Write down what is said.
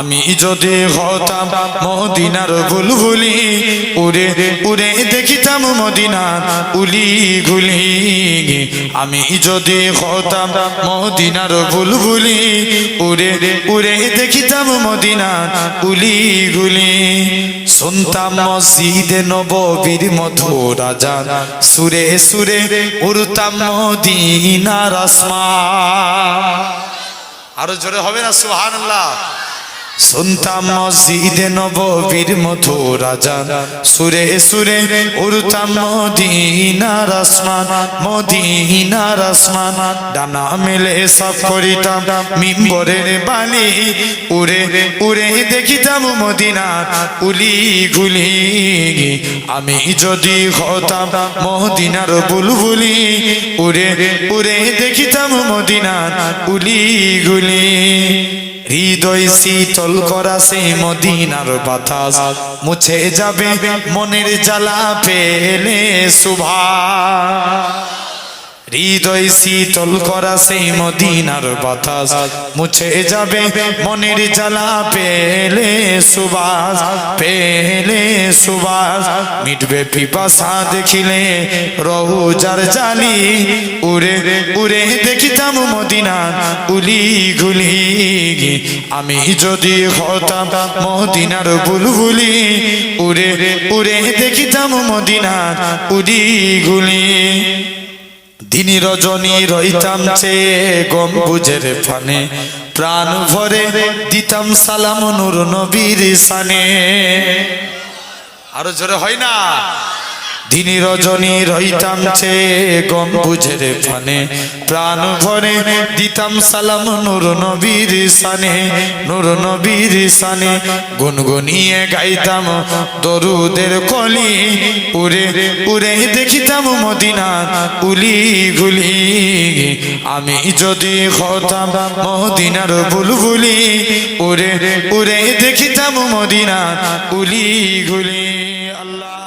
আমি যদি হতাম মদিনার বুলবুলি উড়ে উড়ে দেখিতাম মদিনার উলি গুলি আমি যদি হতাম মদিনার বুলবুলি উড়ে উড়ে দেখিতাম মদিনার উলি গুলি শুনতাম মসজিদে নববীর মধুর রাজা সুরে সুরে উড়তাম মদিনার আসমা। আরও জোরে হবে না, সুবহানাল্লাহ? শুনতাম মসজিদে নববীর মধু রাজা সুরে সুরে উড়তাম মদিনার আসমান মদিনার আসমান। ডানা মেলে সব করিতাম, মিম্বরের বাণী উড়ে উড়ে দেখিতাম মদিনার উলি গুলি আমি যদি হতাম মদিনার বুলবুলি, উড়ে উড়ে দেখিতাম মদিনার উলি গুলি হৃদয় শীতল করা সে মদিনার বাতাস। মুছে যাবে মনের জ্বালা পেলে শুভা হৃদয় শীতল করা সেই মদিনার বাতাস। মুছে যাবে মনের জ্বালা, পেলে সুবাস পেলে সুবাস। মিটবে পিপাসা দেখিলে রহুজার জালি। উড়ে উড়ে দেখিতাম মদিনার উলি গুলি। আমি যদি হতাম মদিনার বুলবুলি, উড়ে উড়ে দেখিতাম মদিনার উলি গুলি। দিনী রজনী রইতাম চে গম্বুজের ফানে, প্রাণ ভরে দিতাম সালাম নূর নবীর সানে। আরও জোরে হয় না? দিনী রজনী রইতাম চে গম্বুজের ফানে, প্রাণ ভরে দিতাম সালাম নূর নবীর সানে, নূর নবীর সানে। গুনগুনিয়ে গাইতাম দরুদের কলি, উড়ে উড়ে দেখিতাম মদিনার উলি গুলি আমি যদি হতাম মদিনার বুলবুলি, উড়ে উড়ে দেখিতাম মদিনার উলি গুলি আল্লাহ